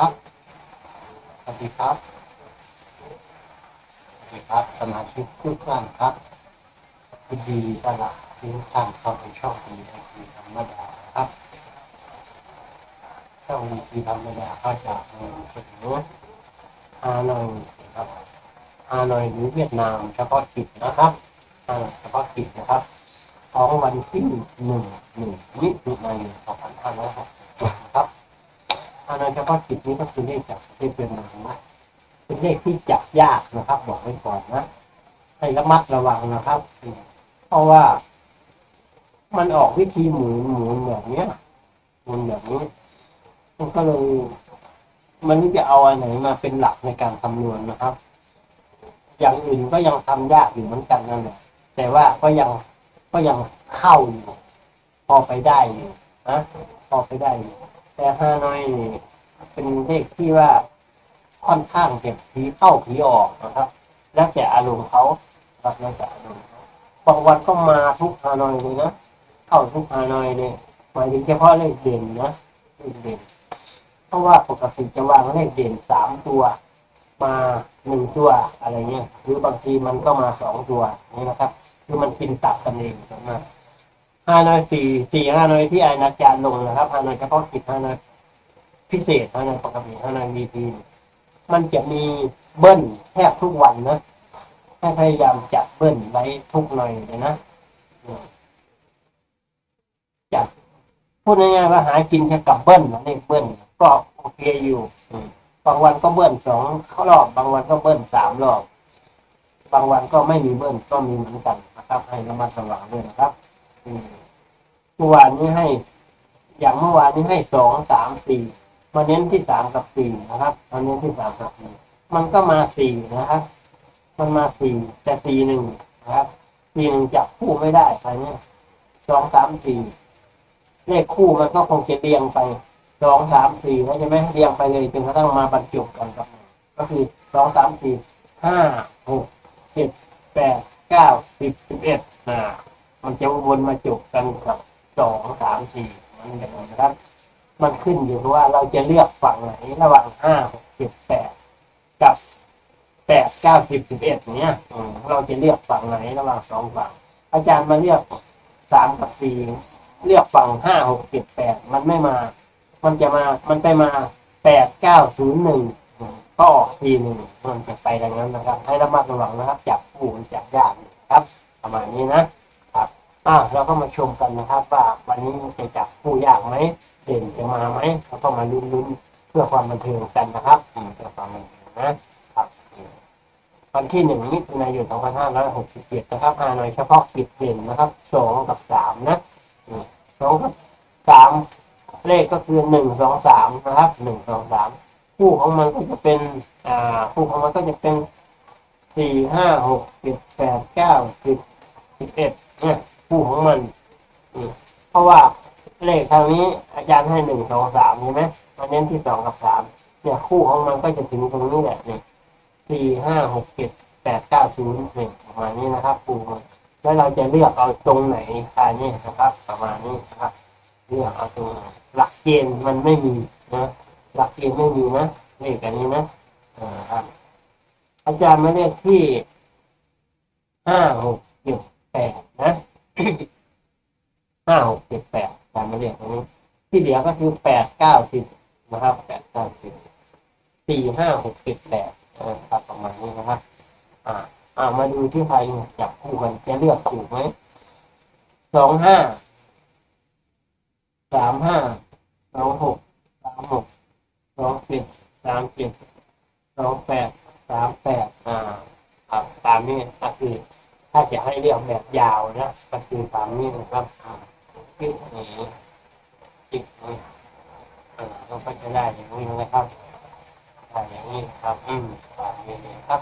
ครับ สวัสดีครับ สวัสดีครับ สมาชิกทุกท่านครับยินดีต้อนรับทุกท่านเข้าสู่ช่องดีไอทีธรรมดาครับ ช่องดีทีธรรมดาก็จะมีเสนอฮานอยครับฮานอยหรือเวียดนามเฉพาะกิจนะครับเฉพาะกิจนะครับของวันที่หนึ่งหนึ่งมิถุนายนสองพันห้าร้อยหก ฮานอยเฉพาะกิจนี้ก็คือเลขจากประเทศเวียดนามนะเป็นเลขที่จับยากนะครับ บอกไว้ก่อนนะให้ระมัดระวังนะครับ เพราะว่า มันออกวิธีหมุนหมุนแบบเนี้ยหมุนแบบนี้มันก็เลยมันจะเอาอันไหนมาเป็นหลักในการคำนวณนะครับ อย่างอื่นก็ยังทำยากอยู่เหมือนกันนั่นแหละแต่ว่าก็ยังก็ยังเข้าอยู่พอไปได้อยู่นะพอไปได้อยู่แต่ห้าน้อยนี่ เป็นเลขที่ว่าค่อนข้างเก็บผีเข้าผีออกนะครับ แล้วแต่อารมณ์เขาครับแล้วแต่อารมณ์เขาบางวันก็มาทุกฮานอยเลยนะเข้าทุกฮานอยเลยหมายถึงเฉพาะเลขเด่นนะเลขเด่น เพราะว่าปกติจะวางเลขเด่นสามตัว มาหนึ่งตัวอะไรเงี้ยหรือบางทีมันก็มาสองตัวนี่นะครับคือมันกินตับกันเองนะฮานอยสี่สี่ฮานอยที่อาจารย์ลงนะครับฮานอยเฉพาะกิจฮานอย พิเศษฮานอยปกติฮานอยวีพีมันจะมีเบิ้ลแทบทุกวันนะให้พยายามจับเบิ้ลไว้ทุกหน่อยเลยนะจับพูดง่ายๆว่าหากินแค่กับเบิ้ลนะเลขเบิ้ลก็โอเคอยู่บางวันก็เบิ้ลสองรอบ บางวันก็เบิ้ลสามรอบบางวันก็ไม่มีเบิ้ลก็มีเหมือนกันนะครับ ให้ระมัดระวังด้วยนะครับอืมเมื่อวานนี้ให้ อย่างเมื่อวานนี้ให้สองสามสี่ มาเน้นที่สามกับสี่นะครับมาเน้นที่สามกับสี่มันก็มาสี่นะครับ มันมาสี่แต่สี่หนึ่งนะครับสี่หนึ่งจับคู่ไม่ได้ใครเนี่ยสองสามสี่เลขคู่มันก็คงจะเรียงไปสองสามสี่แล้วใช่ไหมเรียงไปเลยจนกระทั่งมาบรรจบกันกับ ก็คือสองสามสี่ห้าหกเจ็ดแปดเก้าสิบสิบเอ็ดอ่ามันจะวนมาจบกันกับสองสามสี่มันอย่างนี้นะครับ มันขึ้นอยู่ว่าเราจะเลือกฝั่งไหนระหว่างห้าหกเจ็ดแปดกับแปดเก้าสิบสิบเอ็ดเนี้ยเราจะเลือกฝั่งไหนระหว่างสองฝั่ง อาจารย์มาเลือกสามกับสี่เลือกฝั่งห้าหกเจ็ดแปดมันไม่มา มันจะมามันไปมาแปดเก้าศูนย์หนึ่งก็ออกทีหนึ่งมันจะไปดังนั้นนะครับ ให้ระมัดระวังนะครับ จับผู้มันจับยากครับ ประมาณนี้นะครับ อ่าเราก็มาชมกันนะครับว่า วันนี้จะจับผู้ยากไหมเด่นจะมาไหมเราก็มาลุ้นๆเพื่อความบันเทิงกันนะครับอืมเพื่อความบันเทิงนะครับอืมวันที่หนึ่งมิถุนายนสองพันห้าร้อยหกสิบเจ็ดนะครับฮานอยเฉพาะกิจเด่นนะครับสองกับสามนะอืมสองกับสามเลขก็คือหนึ่งสองสามนะครับหนึ่งสองสามคู่ของมันก็จะเป็น อ่า คู่ของมันก็จะเป็นสี่ห้าหกเจ็ดแปดเก้าสิบสิบเอ็ดเนี่ยคู่ของมันอืม เพราะว่าเลขทางนี้อาจารย์ให้หนึ่งสองสามใช่ไหมมาเน้นที่สองกับสามเนี่ยคู่ของมันก็จะถึงตรงนี้แหละเนี่ยสี่ห้าหกเจ็ดแปดเก้าศูนย์เนี่ยประมาณนี้นะครับครูแล้วเราจะเลือกเอาตรงไหนอันนี้นะครับ ประมาณนี้นะครับเลือกเอาตรงไหนหลักเกณฑ์มันไม่มีนะหลักเกณฑ์ไม่มีนะเลขอันนี้นะอ่าครับอาจารย์มาเลขที่ห้าหกเจ็ดแปดนะ ห้าหกเจ็ดแปดตามมาเรียกตรงนี้ ที่เหลือก็คือแปดเก้าสิบนะครับแปดเก้าสิบสี่ห้าหกเจ็ดแปดนะครับประมาณนี้นะครับ อ่า อ่ามาดูที่ใครจับคู่กันจะเลือกถูกไหมสองห้าสามห้าสองหกสามหกสองเจ็ดสามเจ็ดสองแปดสามแปดอ่าครับตามนี้ก็คือถ้าจะให้เรียกแบบยาวนะก็คือตามนี้นะครับ อ่าคลิกนี้คลิกนี้อ่าเราก็จะได้อย่างนี้นะครับได้อย่างนี้ครับอืมตามนี้เลยครับ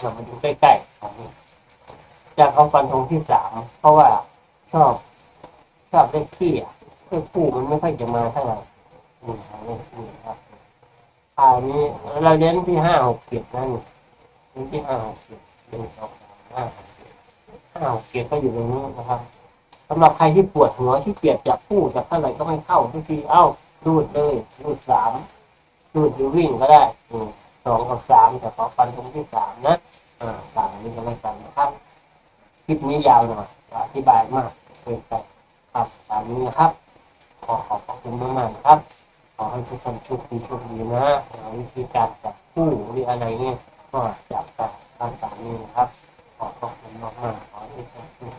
เรามาดูใกล้ๆของนี้จากเอาฟันธงที่สามเพราะว่าชอบชอบเลขที่อะเลขคู่มันไม่ค่อยจะมาเท่าไหร่นี่ครับเลขคู่ครับอันนี้เราเน้นที่ห้าหกเจ็ดนั่นนี่ที่ห้าหกเจ็ดหนึ่งสองสามห้า หกเจ็ดห้าหกเจ็ดก็อยู่ตรงนี้นะครับสำหรับใครที่ปวดหัวที่เกียดจับคู่จับเท่าไหร่ก็ไม่เข้าทุกทีเอ้ารูดเลยรูดสามรูดหรือวิ่งก็ได้อืสองกับสามแต่ขอฟันตรงที่สามนะอ่าสามนี้ก็เลยกันนะครับคลิปนี้ยาวหน่อยอธิบายมากเกินไปครับตามนี้นะครับ ขอขอบคุณมากๆครับขอให้ทุกคนโชคดีโชคดีนะวิธีการจับคู่หรืออะไรเนี่ยก็จับกันตามตามนี้นะครับ ขอบคุณมากๆ Oh, oh, oh.